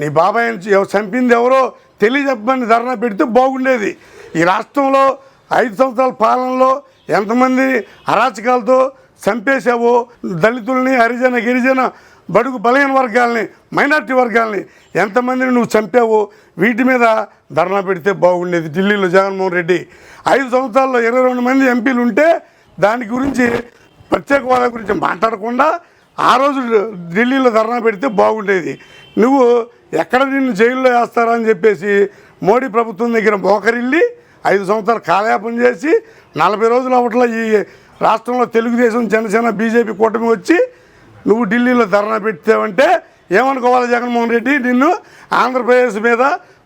నీ బాబాయ్ చంపింది ఎవరో తెలియజెప్పమని ధర్నా పెడితే బాగుండేది. ఈ రాష్ట్రంలో ఐదు సంవత్సరాల పాలనలో ఎంతమంది అరాచకాలతో చంపేశావో దళితుల్ని హరిజన గిరిజన బడుగు బలహీన వర్గాల్ని మైనార్టీ వర్గాల్ని ఎంతమందిని నువ్వు చంపావో వీటి మీద ధర్నా పెడితే బాగుండేది ఢిల్లీలో జగన్మోహన్ రెడ్డి. ఐదు సంవత్సరాల్లో ఇరవై రెండు మంది ఎంపీలు ఉంటే దాని గురించి ప్రత్యేక హోదా గురించి మాట్లాడకుండా ఆ రోజు ఢిల్లీలో ధర్నా పెడితే బాగుండేది. నువ్వు ఎక్కడ నిన్ను జైల్లో వేస్తారని అని చెప్పేసి మోడీ ప్రభుత్వం దగ్గర మోకరిల్లి ఐదు సంవత్సరాలు కాలయాపన చేసి నలభై రోజుల అవట్ల ఈ రాష్ట్రంలో తెలుగుదేశం జనసేన బీజేపీ కూటమి వచ్చి నువ్వు ఢిల్లీలో ధర్నా పెట్టావంటే ఏమనుకోవాలి జగన్మోహన్ రెడ్డి? నిన్ను ఆంధ్రప్రదేశ్ మీద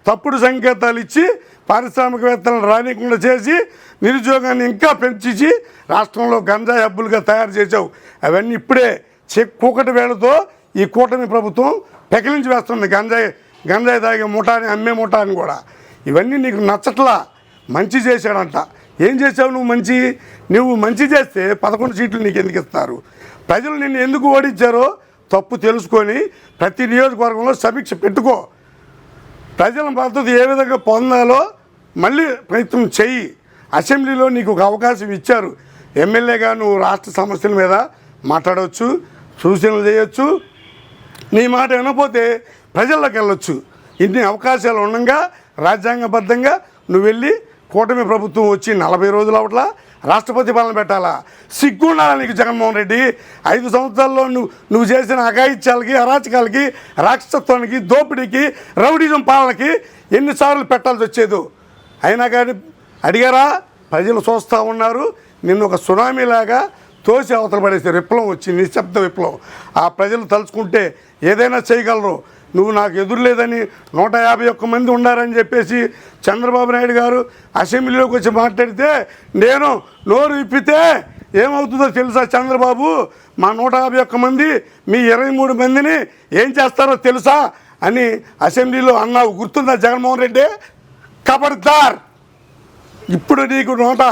తప్పుడు సంకేతాలు ఇచ్చి పారిశ్రామికవేత్తలను రానికుండా చేసి నిరుద్యోగాన్ని ఇంకా పెంచి రాష్ట్రంలో గంజాయి హబ్బులుగా తయారు చేసావు అవన్నీ ఇప్పుడే కూకటి వేళతో ఈ కూటమి ప్రభుత్వం పెకిలించి వేస్తుంది. గంజాయి గంజాయి తాగే ముఠాని అమ్మే ముఠాని కూడా. ఇవన్నీ నీకు నచ్చట్లా? మంచి చేశాడంట. ఏం చేసావు నువ్వు మంచి? నువ్వు మంచి చేస్తే పదకొండు సీట్లు నీకు ఎందుకు ఇస్తారు? ప్రజలు నిన్ను ఎందుకు ఓడించారో తప్పు తెలుసుకొని ప్రతి నియోజకవర్గంలో సమీక్ష పెట్టుకో. ప్రజల మద్దతు ఏ విధంగా పొందాలో మళ్ళీ ప్రయత్నం చెయ్యి. అసెంబ్లీలో నీకు ఒక అవకాశం ఇచ్చారు. ఎమ్మెల్యేగా నువ్వు రాష్ట్ర సమస్యల మీద మాట్లాడవచ్చు. సూచనలు చేయొచ్చు. నీ మాట వినకపోతే ప్రజల్లోకి వెళ్ళొచ్చు. ఇన్ని అవకాశాలు ఉండగా రాజ్యాంగబద్ధంగా నువ్వు వెళ్ళి కూటమి ప్రభుత్వం వచ్చి నలభై రోజులు అవట్లా రాష్ట్రపతి పాలన పెట్టాలా? సిగ్గుండాలా నీకు జగన్మోహన్ రెడ్డి? ఐదు సంవత్సరాల్లో నువ్వు నువ్వు చేసిన అఘాయిత్యాలకి అరాచకాలకి రాక్షసత్వానికి దోపిడీకి రౌడీజం పాలనకి ఎన్నిసార్లు పెట్టాల్సి వచ్చేదో. అయినా కానీ అడిగారా? ప్రజలు చూస్తూ ఉన్నారు. నిన్ను ఒక సునామీలాగా తోసి అవతల పడేసే విప్లవం వచ్చింది నిశ్శబ్ద విప్లవం. ఆ ప్రజలు తలుచుకుంటే ఏదైనా చేయగలరు. నువ్వు నాకు ఎదురు లేదని నూట యాభై ఒక్క మంది ఉన్నారని చెప్పేసి చంద్రబాబు నాయుడు గారు అసెంబ్లీలోకి వచ్చి మాట్లాడితే నేను నోరు ఇప్పితే ఏమవుతుందో తెలుసా చంద్రబాబు? మా నూట యాభై ఒక్క మంది మీ ఇరవై మూడు మందిని ఏం చేస్తారో తెలుసా అని అసెంబ్లీలో అన్నావు. గుర్తుందా జగన్మోహన్ రెడ్డి? కబడ్దార్. ఇప్పుడు నీకు నూట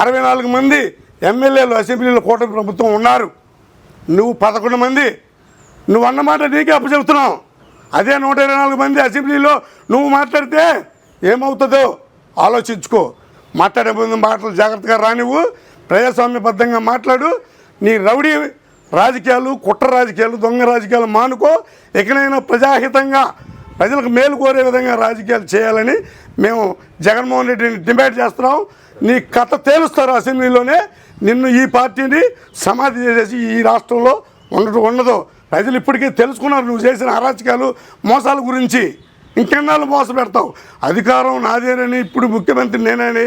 అరవై నాలుగు మంది ఎమ్మెల్యేలు అసెంబ్లీలో కూటమి ప్రభుత్వం ఉన్నారు. నువ్వు పదకొండు మంది. నువ్వు అన్నమాట నీకే అప్పచెప్తున్నావు అదే నూట ఇరవై నాలుగు మంది అసెంబ్లీలో నువ్వు మాట్లాడితే ఏమవుతుందో ఆలోచించుకో. మాట్లాడే ముందు మాటలు జాగ్రత్తగా రానివ్వు. ప్రజాస్వామ్యబద్ధంగా మాట్లాడు. నీ రౌడీ రాజకీయాలు కుట్ర రాజకీయాలు దొంగ రాజకీయాలు మానుకో. ఎక్కడైనా ప్రజాహితంగా ప్రజలకు మేలు కోరే విధంగా రాజకీయాలు చేయాలని మేము జగన్మోహన్ రెడ్డిని డిమాండ్ చేస్తున్నాం. నీ కథ తేలుస్తారు అసెంబ్లీలోనే. నిన్ను ఈ పార్టీని సమాధి చేసేసి ఈ రాష్ట్రంలో ఉండటం ఉండదు ప్రజలు ఇప్పటికే తెలుసుకున్నారు నువ్వు చేసిన అరాచకాలు మోసాల గురించి. ఇంకెన్నాళ్ళు మోసపెడతావు అధికారం నాదేనని ఇప్పుడు ముఖ్యమంత్రి నేనని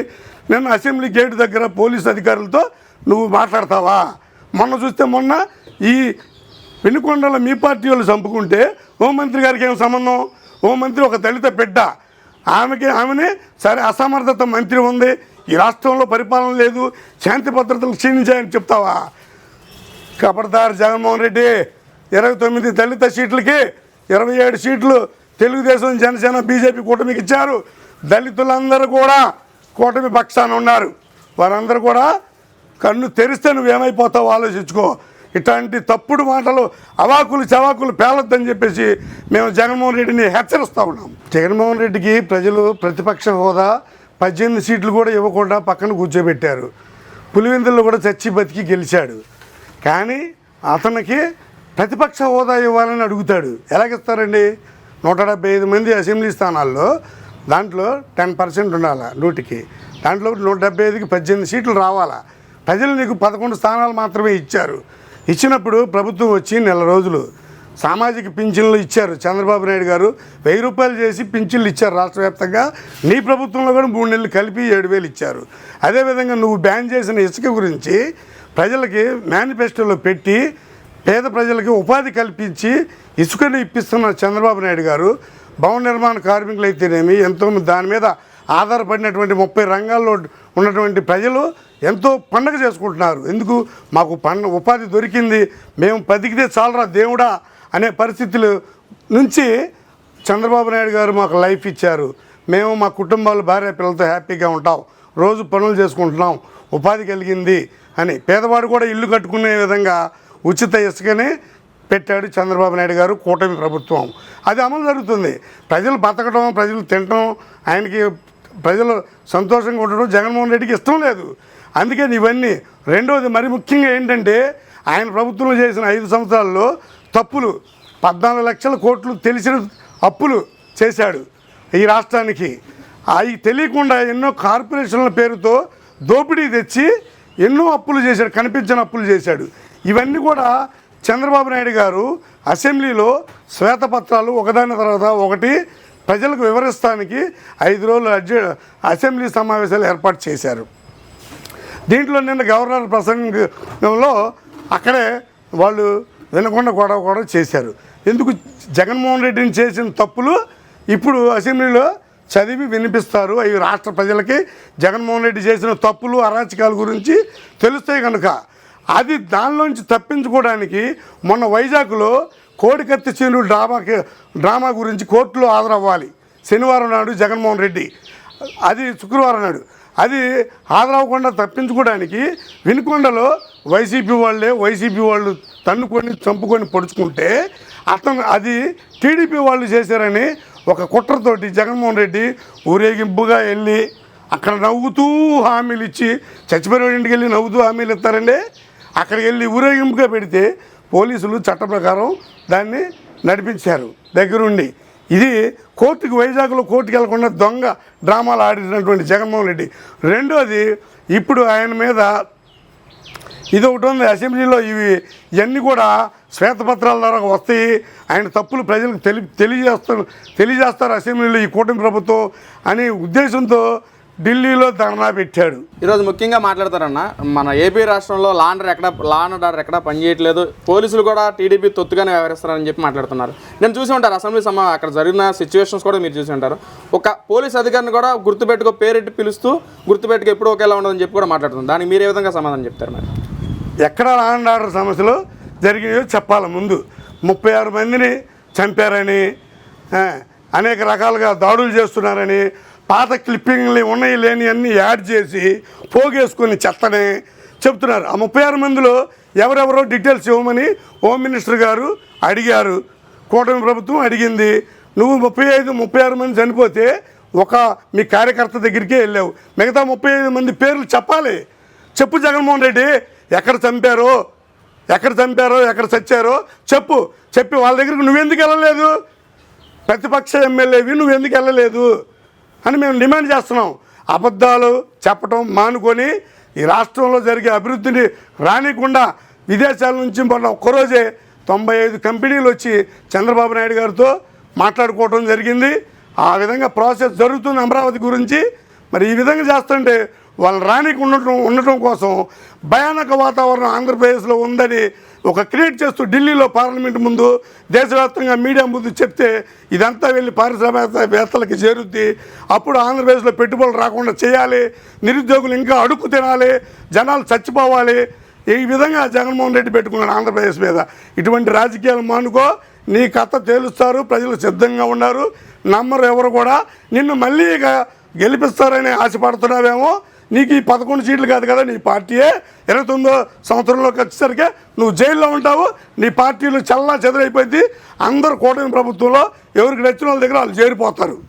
నిన్న అసెంబ్లీ గేట్ దగ్గర పోలీస్ అధికారులతో నువ్వు మాట్లాడతావా? మొన్న చూస్తే మొన్న ఈ వెనుకొండలో మీ పార్టీ వాళ్ళు చంపుకుంటే హోంమంత్రి గారికి ఏం సంబంధం? హోంమంత్రి ఒక దళిత బిడ్డ. ఆమెకి ఆమెనే సరే అసమర్థత మంత్రి ఉంది. ఈ రాష్ట్రంలో పరిపాలన లేదు శాంతి భద్రతలు క్షీణించాయని చెప్తావా? కబడ్దార్ జగన్మోహన్ రెడ్డి ఇరవై తొమ్మిది దళిత సీట్లకి ఇరవై ఏడు సీట్లు తెలుగుదేశం జనసేన బీజేపీ కూటమికి ఇచ్చారు. దళితులందరూ కూడా కూటమి పక్షాన ఉన్నారు. వారందరూ కూడా కన్ను తెరిస్తే నువ్వేమైపోతావో ఆలోచించుకో. ఇట్లాంటి తప్పుడు మాటలు అవాకులు చవాకులు పేలొద్దని చెప్పేసి మేము జగన్మోహన్ రెడ్డిని హెచ్చరిస్తూ ఉన్నాం. జగన్మోహన్ రెడ్డికి ప్రజలు ప్రతిపక్ష హోదా పద్దెనిమిది సీట్లు కూడా ఇవ్వకుండా పక్కన కూర్చోబెట్టారు. పులివెందుల్లో కూడా చచ్చి బతికి గెలిచాడు. కానీ అతనికి ప్రతిపక్ష హోదా ఇవ్వాలని అడుగుతాడు. ఎలాగిస్తారండి? నూట డెబ్బై ఐదు మంది అసెంబ్లీ స్థానాల్లో దాంట్లో టెన్ పర్సెంట్ ఉండాలి నూటికి? దాంట్లో నూట డెబ్బై ఐదుకి పద్దెనిమిది సీట్లు రావాలా? ప్రజలు నీకు పదకొండు స్థానాలు మాత్రమే ఇచ్చారు. ఇచ్చినప్పుడు ప్రభుత్వం వచ్చి నెల రోజులు సామాజిక పింఛన్లు ఇచ్చారు. చంద్రబాబు నాయుడు గారు వెయ్యి రూపాయలు చేసి పింఛన్లు ఇచ్చారు రాష్ట్ర వ్యాప్తంగా. నీ ప్రభుత్వంలో కూడా మూడు నెలలు కలిపి ఏడు వేలు ఇచ్చారు. అదేవిధంగా నువ్వు బ్యాన్ చేసిన ఇసుక గురించి ప్రజలకి మేనిఫెస్టోలో పెట్టి పేద ప్రజలకి ఉపాధి కల్పించి ఇసుకను ఇప్పిస్తున్న చంద్రబాబు నాయుడు గారు భవన నిర్మాణ కార్మికులు అయితేనేమి ఎంతో దాని మీద ఆధారపడినటువంటి ముప్పై రంగాల్లో ఉన్నటువంటి ప్రజలు ఎంతో పండగ చేసుకుంటున్నారు. ఎందుకు? మాకు పండ ఉపాధి దొరికింది. మేము బతికితే చాలరా దేవుడా? అనే పరిస్థితులు నుంచి చంద్రబాబు నాయుడు గారు మాకు లైఫ్ ఇచ్చారు. మేము మా కుటుంబాలు భార్య పిల్లలతో హ్యాపీగా ఉంటాం. రోజు పనులు చేసుకుంటున్నాం. ఉపాధి కలిగింది అని. పేదవాడు కూడా ఇల్లు కట్టుకునే విధంగా ఉచిత ఇసుకని పెట్టాడు చంద్రబాబు నాయుడు గారు కూటమి ప్రభుత్వం. అది అమలు జరుగుతుంది. ప్రజలు బతకడం ప్రజలు తినటం ఆయనకి ప్రజలు సంతోషంగా ఉండడం జగన్మోహన్ రెడ్డికి ఇష్టం లేదు. అందుకని ఇవన్నీ. రెండవది మరి ముఖ్యంగా ఏంటంటే ఆయన ప్రభుత్వంలో చేసిన ఐదు సంవత్సరాల్లో తప్పులు పద్నాలుగు లక్షల కోట్లు తెలిసిన అప్పులు చేశాడు ఈ రాష్ట్రానికి. అవి తెలియకుండా ఎన్నో కార్పొరేషన్ల పేరుతో దోపిడీ తెచ్చి ఎన్నో అప్పులు చేశాడు కనిపించిన అప్పులు చేశాడు. ఇవన్నీ కూడా చంద్రబాబు నాయుడు గారు అసెంబ్లీలో శ్వేతపత్రాలు ఒకదాని తర్వాత ఒకటి ప్రజలకు వివరిస్తానికి ఐదు రోజులు అడ్జ అసెంబ్లీ సమావేశాలు ఏర్పాటు చేశారు. దీంట్లో నిన్న గవర్నర్ ప్రసంగంలో అక్కడే వాళ్ళు వినకుండా గొడవ కూడా చేశారు. ఎందుకు జగన్మోహన్ రెడ్డిని చేసిన తప్పులు ఇప్పుడు అసెంబ్లీలో చదివి వినిపిస్తారు. అవి రాష్ట్ర ప్రజలకి జగన్మోహన్ రెడ్డి చేసిన తప్పులు అరాచకాల గురించి తెలుస్తాయి కనుక. అది దానిలోంచి తప్పించుకోవడానికి మొన్న వైజాగ్లో కోడికత్తి చీను డ్రామాకి డ్రామా గురించి కోర్టులో హాజరవ్వాలి. శనివారం నాడు జగన్మోహన్ రెడ్డి. అది శుక్రవారం నాడు. అది హాజరవ్వకుండా తప్పించుకోవడానికి వినుకొండలో వైసీపీ వాళ్ళే వైసీపీ వాళ్ళు తన్నుకొని చంపుకొని పొడుచుకుంటే అతను అది టీడీపీ వాళ్ళు చేశారని ఒక కుట్రతోటి జగన్మోహన్ రెడ్డి ఊరేగింపుగా వెళ్ళి అక్కడ నవ్వుతూ హామీలు ఇచ్చి చచ్చిపోయిన ఇంటికి వెళ్ళి నవ్వుతూ హామీలు ఇస్తారండి. అక్కడికి వెళ్ళి ఊరేగింపుగా పెడితే పోలీసులు చట్ట ప్రకారం దాన్ని నడిపించారు. దగ్గరుండి. ఇది కోర్టుకు వైజాగ్లో కోర్టుకు వెళ్ళకుండా దొంగ డ్రామాలు ఆడినటువంటి జగన్మోహన్ రెడ్డి. రెండోది ఇప్పుడు ఆయన మీద ఇది ఒకటి ఉంది. అసెంబ్లీలో ఇవి ఇవన్నీ కూడా శ్వేతపత్రాల ద్వారా వస్తాయి. ఆయన తప్పులు ప్రజలకు తెలి తెలియజేస్తారు తెలియజేస్తారు అసెంబ్లీలో ఈ కూటమి ప్రభుత్వం అనే ఉద్దేశంతో ఢిల్లీలో ధర్నా పెట్టాడు. ఈరోజు ముఖ్యంగా మాట్లాడతారన్న మన ఏపీ రాష్ట్రంలో లాండర్ ఎక్కడ లాన్ ఆర్డర్ ఎక్కడ పనిచేయట్లేదు పోలీసులు కూడా టీడీపీ తొత్తుగానే వ్యవహరిస్తారని చెప్పి మాట్లాడుతున్నారు. నేను చూసి ఉంటారు అసెంబ్లీ సమా అక్కడ జరిగిన సిచ్యువేషన్స్ కూడా మీరు చూసి ఉంటారు. ఒక పోలీస్ అధికారిని కూడా గుర్తుపెట్టుకో పేరెట్టి పిలుస్తూ గుర్తుపెట్టుకో ఎప్పుడు ఒకేలా ఉండదని చెప్పి కూడా మాట్లాడుతున్నారు దానికి మీరు ఏ విధంగా సమాధానం చెప్తారు మరి? ఎక్కడ లాండ్ ఆర్డర్ సమస్యలు జరిగినాయో చెప్పాలి ముందు. ముప్పై ఆరు మందిని చంపారని అనేక రకాలుగా దాడులు చేస్తున్నారని పాత క్లిప్పింగ్లు ఉన్నాయి లేని అన్నీ యాడ్ చేసి పోగేసుకొని చెత్తనే చెప్తున్నారు. ఆ ముప్పై ఆరు మందిలో ఎవరెవరో డీటెయిల్స్ ఇవ్వమని హోమ్ మినిస్టర్ గారు అడిగారు. కూటమి ప్రభుత్వం అడిగింది నువ్వు ముప్పై ఐదు ముప్పై ఆరు మంది చనిపోతే ఒక మీ కార్యకర్త దగ్గరికే వెళ్ళావు. మిగతా ముప్పై ఐదు మంది పేర్లు చెప్పాలి. చెప్పు జగన్మోహన్ రెడ్డి ఎక్కడ చంపారో ఎక్కడ చంపారో ఎక్కడ చచ్చారో చెప్పు. చెప్పి వాళ్ళ దగ్గరికి నువ్వెందుకు వెళ్ళలేదు? ప్రతిపక్ష ఎమ్మెల్యేవి నువ్వెందుకు వెళ్ళలేదు? అని మేము డిమాండ్ చేస్తున్నాం. అబద్ధాలు చెప్పటం మానుకొని ఈ రాష్ట్రంలో జరిగే అభివృద్ధిని రానికుండా విదేశాల నుంచి మొన్న ఒక్కరోజే తొంభై ఐదు కంపెనీలు వచ్చి చంద్రబాబు నాయుడు గారితో మాట్లాడుకోవటం జరిగింది. ఆ విధంగా ప్రాసెస్ జరుగుతుంది అమరావతి గురించి. మరి ఈ విధంగా చేస్తుంటే వాళ్ళు రానికి ఉండటం ఉండటం కోసం భయానక వాతావరణం ఆంధ్రప్రదేశ్లో ఉందని ఒక క్రియేట్ చేస్తూ ఢిల్లీలో పార్లమెంట్ ముందు దేశవ్యాప్తంగా మీడియా ముందు చెప్తే ఇదంతా వెళ్ళి పారిశ్రామికవేత్తలకి చేరుద్ది. అప్పుడు ఆంధ్రప్రదేశ్లో పెట్టుబడులు రాకుండా చేయాలి నిరుద్యోగులు ఇంకా అడుక్కు తినాలి జనాలు చచ్చిపోవాలి. ఈ విధంగా జగన్మోహన్ రెడ్డి పెట్టుకున్నాడు ఆంధ్రప్రదేశ్ మీద. ఇటువంటి రాజకీయాలు మానుకో నీ కథ తేలుస్తారు ప్రజలు సిద్ధంగా ఉన్నారు. నమ్మరు ఎవరు కూడా. నిన్ను మళ్ళీ ఇక గెలిపిస్తారని ఆశపడుతున్నావేమో నీకు ఈ పదకొండు సీట్లు కాదు కదా నీ పార్టీయే. ఇరవై తొమ్మిదో సంవత్సరంలోకి వచ్చేసరికి నువ్వు జైల్లో ఉంటావు నీ పార్టీలు చల్లా చెదరైపోయింది. అందరూ కూటమి ప్రభుత్వంలో ఎవరికి నచ్చిన వాళ్ళ దగ్గర వాళ్ళు చేరిపోతారు.